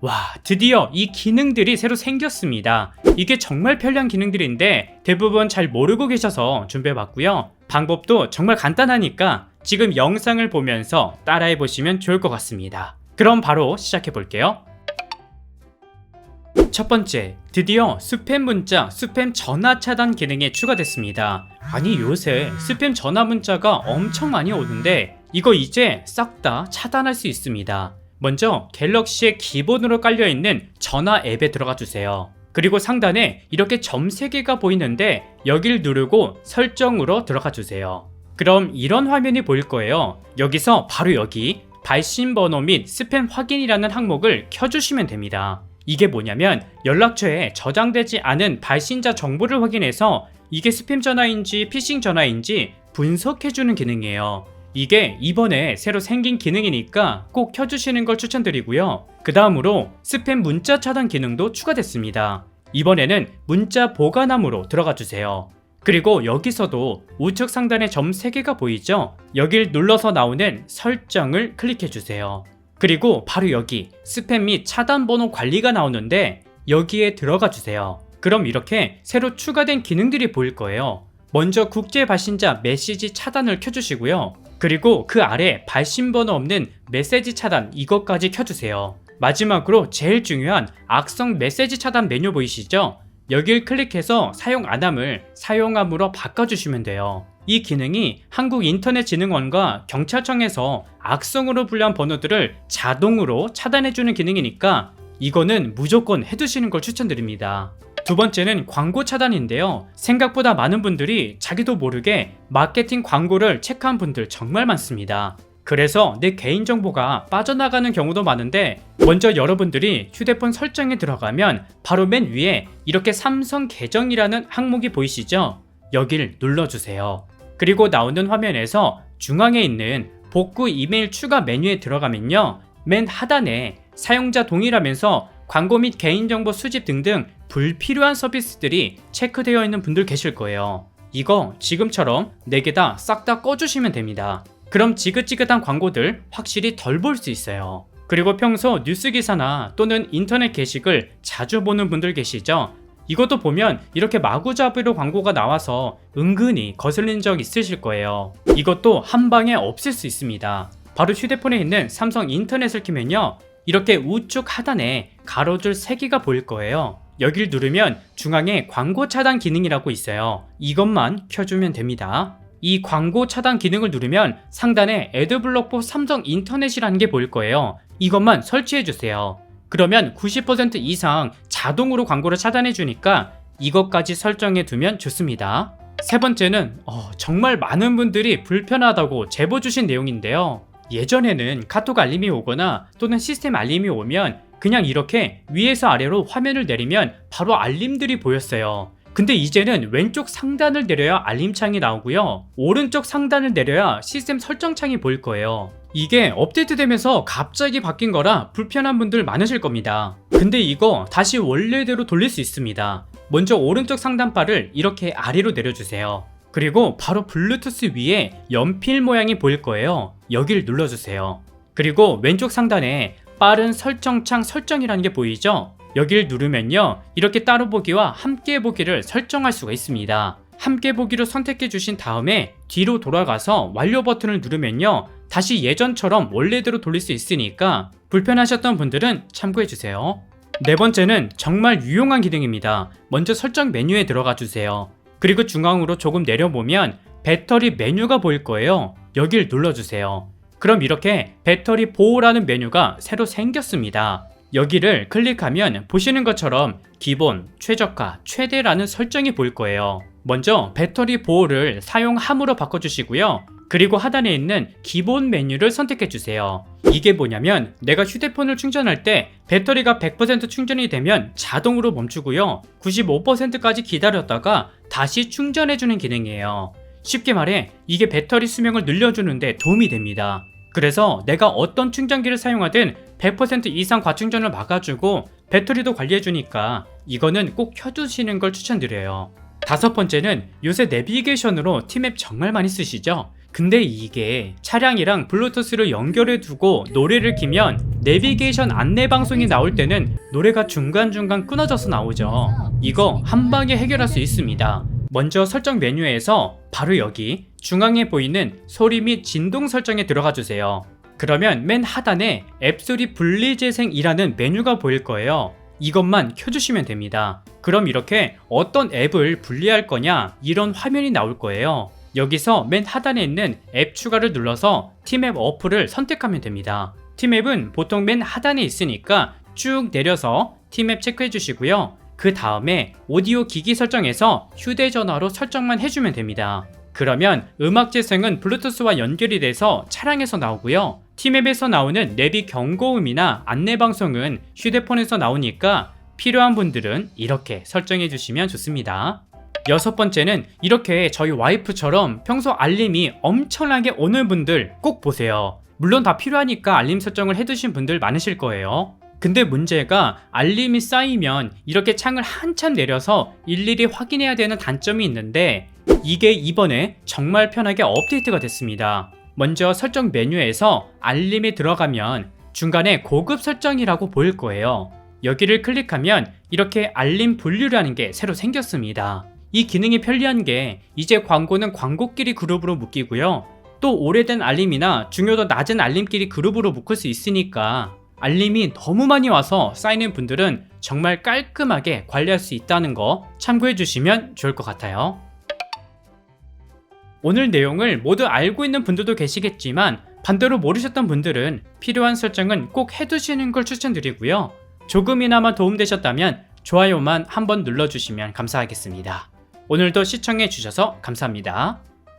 와, 드디어 이 기능들이 새로 생겼습니다. 이게 정말 편리한 기능들인데 대부분 잘 모르고 계셔서 준비해봤고요. 방법도 정말 간단하니까 지금 영상을 보면서 따라해 보시면 좋을 것 같습니다. 그럼 바로 시작해 볼게요. 첫 번째, 드디어 스팸 문자, 스팸 전화 차단 기능이 추가됐습니다. 아니, 요새 스팸 전화 문자가 엄청 많이 오는데 이거 이제 싹 다 차단할 수 있습니다. 먼저 갤럭시에 기본으로 깔려있는 전화 앱에 들어가 주세요. 그리고 상단에 이렇게 점 3개가 보이는데 여길 누르고 설정으로 들어가 주세요. 그럼 이런 화면이 보일 거예요. 여기서 바로 여기 발신 번호 및 스팸 확인이라는 항목을 켜주시면 됩니다. 이게 뭐냐면 연락처에 저장되지 않은 발신자 정보를 확인해서 이게 스팸 전화인지 피싱 전화인지 분석해주는 기능이에요. 이게 이번에 새로 생긴 기능이니까 꼭 켜주시는 걸 추천드리고요. 그 다음으로 스팸 문자 차단 기능도 추가됐습니다. 이번에는 문자 보관함으로 들어가 주세요. 그리고 여기서도 우측 상단에 점 3개가 보이죠? 여길 눌러서 나오는 설정을 클릭해 주세요. 그리고 바로 여기 스팸 및 차단 번호 관리가 나오는데 여기에 들어가 주세요. 그럼 이렇게 새로 추가된 기능들이 보일 거예요. 먼저 국제 발신자 메시지 차단을 켜주시고요. 그리고 그 아래 발신 번호 없는 메시지 차단 이것까지 켜주세요. 마지막으로 제일 중요한 악성 메시지 차단 메뉴 보이시죠? 여길 클릭해서 사용 안함을 사용함으로 바꿔주시면 돼요. 이 기능이 한국인터넷진흥원과 경찰청에서 악성으로 분류한 번호들을 자동으로 차단해주는 기능이니까 이거는 무조건 해두시는 걸 추천드립니다. 두 번째는 광고 차단인데요. 생각보다 많은 분들이 자기도 모르게 마케팅 광고를 체크한 분들 정말 많습니다. 그래서 내 개인정보가 빠져나가는 경우도 많은데 먼저 여러분들이 휴대폰 설정에 들어가면 바로 맨 위에 이렇게 삼성 계정이라는 항목이 보이시죠? 여길 눌러주세요. 그리고 나오는 화면에서 중앙에 있는 복구 이메일 추가 메뉴에 들어가면요. 맨 하단에 사용자 동일하면서 광고 및 개인정보 수집 등등 불필요한 서비스들이 체크되어 있는 분들 계실 거예요. 이거 지금처럼 4개 다 싹 다 꺼주시면 됩니다. 그럼 지긋지긋한 광고들 확실히 덜 볼 수 있어요. 그리고 평소 뉴스 기사나 또는 인터넷 게시글 자주 보는 분들 계시죠? 이것도 보면 이렇게 마구잡이로 광고가 나와서 은근히 거슬린 적 있으실 거예요. 이것도 한 방에 없앨 수 있습니다. 바로 휴대폰에 있는 삼성 인터넷을 키면요. 이렇게 우측 하단에 가로줄 3개가 보일 거예요. 여길 누르면 중앙에 광고 차단 기능이라고 있어요. 이것만 켜주면 됩니다. 이 광고 차단 기능을 누르면 상단에 애드블럭 포 삼성 인터넷이라는 게 보일 거예요. 이것만 설치해 주세요. 그러면 90% 이상 자동으로 광고를 차단해 주니까 이것까지 설정해 두면 좋습니다. 세 번째는 어, 정말 많은 분들이 불편하다고 제보 주신 내용인데요. 예전에는 카톡 알림이 오거나 또는 시스템 알림이 오면 그냥 이렇게 위에서 아래로 화면을 내리면 바로 알림들이 보였어요. 근데 이제는 왼쪽 상단을 내려야 알림창이 나오고요. 오른쪽 상단을 내려야 시스템 설정창이 보일 거예요. 이게 업데이트되면서 갑자기 바뀐 거라 불편한 분들 많으실 겁니다. 근데 이거 다시 원래대로 돌릴 수 있습니다. 먼저 오른쪽 상단바를 이렇게 아래로 내려주세요. 그리고 바로 블루투스 위에 연필 모양이 보일 거예요. 여길 눌러주세요. 그리고 왼쪽 상단에 빠른 설정창 설정이라는 게 보이죠? 여길 누르면요. 이렇게 따로 보기와 함께 보기를 설정할 수가 있습니다. 함께 보기를 선택해 주신 다음에 뒤로 돌아가서 완료 버튼을 누르면요. 다시 예전처럼 원래대로 돌릴 수 있으니까 불편하셨던 분들은 참고해 주세요. 네 번째는 정말 유용한 기능입니다. 먼저 설정 메뉴에 들어가 주세요. 그리고 중앙으로 조금 내려보면 배터리 메뉴가 보일 거예요. 여길 눌러주세요. 그럼 이렇게 배터리 보호라는 메뉴가 새로 생겼습니다. 여기를 클릭하면 보시는 것처럼 기본, 최저가, 최대라는 설정이 보일 거예요. 먼저 배터리 보호를 사용함으로 바꿔주시고요. 그리고 하단에 있는 기본 메뉴를 선택해 주세요. 이게 뭐냐면 내가 휴대폰을 충전할 때 배터리가 100% 충전이 되면 자동으로 멈추고요. 95%까지 기다렸다가 다시 충전해 주는 기능이에요. 쉽게 말해 이게 배터리 수명을 늘려주는데 도움이 됩니다. 그래서 내가 어떤 충전기를 사용하든 100% 이상 과충전을 막아주고 배터리도 관리해주니까 이거는 꼭 켜두시는 걸 추천드려요. 다섯 번째는 요새 내비게이션으로 티맵 정말 많이 쓰시죠? 근데 이게 차량이랑 블루투스를 연결해 두고 노래를 키면 내비게이션 안내 방송이 나올 때는 노래가 중간중간 끊어져서 나오죠. 이거 한 방에 해결할 수 있습니다. 먼저 설정 메뉴에서 바로 여기 중앙에 보이는 소리 및 진동 설정에 들어가 주세요. 그러면 맨 하단에 앱소리 분리 재생이라는 메뉴가 보일 거예요. 이것만 켜주시면 됩니다. 그럼 이렇게 어떤 앱을 분리할 거냐 이런 화면이 나올 거예요. 여기서 맨 하단에 있는 앱 추가를 눌러서 팀앱 어플을 선택하면 됩니다. 팀앱은 보통 맨 하단에 있으니까 쭉 내려서 팀앱 체크해 주시고요. 그 다음에 오디오 기기 설정에서 휴대전화로 설정만 해주면 됩니다. 그러면 음악 재생은 블루투스와 연결이 돼서 차량에서 나오고요. 팀앱에서 나오는 내비 경고음이나 안내 방송은 휴대폰에서 나오니까 필요한 분들은 이렇게 설정해 주시면 좋습니다. 여섯 번째는 이렇게 저희 와이프처럼 평소 알림이 엄청나게 오는 분들 꼭 보세요. 물론 다 필요하니까 알림 설정을 해두신 분들 많으실 거예요. 근데 문제가 알림이 쌓이면 이렇게 창을 한참 내려서 일일이 확인해야 되는 단점이 있는데 이게 이번에 정말 편하게 업데이트가 됐습니다. 먼저 설정 메뉴에서 알림이 들어가면 중간에 고급 설정이라고 보일 거예요. 여기를 클릭하면 이렇게 알림 분류라는 게 새로 생겼습니다. 이 기능이 편리한 게 이제 광고는 광고끼리 그룹으로 묶이고요. 또 오래된 알림이나 중요도 낮은 알림끼리 그룹으로 묶을 수 있으니까 알림이 너무 많이 와서 쌓이는 분들은 정말 깔끔하게 관리할 수 있다는 거 참고해 주시면 좋을 것 같아요. 오늘 내용을 모두 알고 있는 분들도 계시겠지만 반대로 모르셨던 분들은 필요한 설정은 꼭 해두시는 걸 추천드리고요. 조금이나마 도움되셨다면 좋아요만 한번 눌러주시면 감사하겠습니다. 오늘도 시청해 주셔서 감사합니다.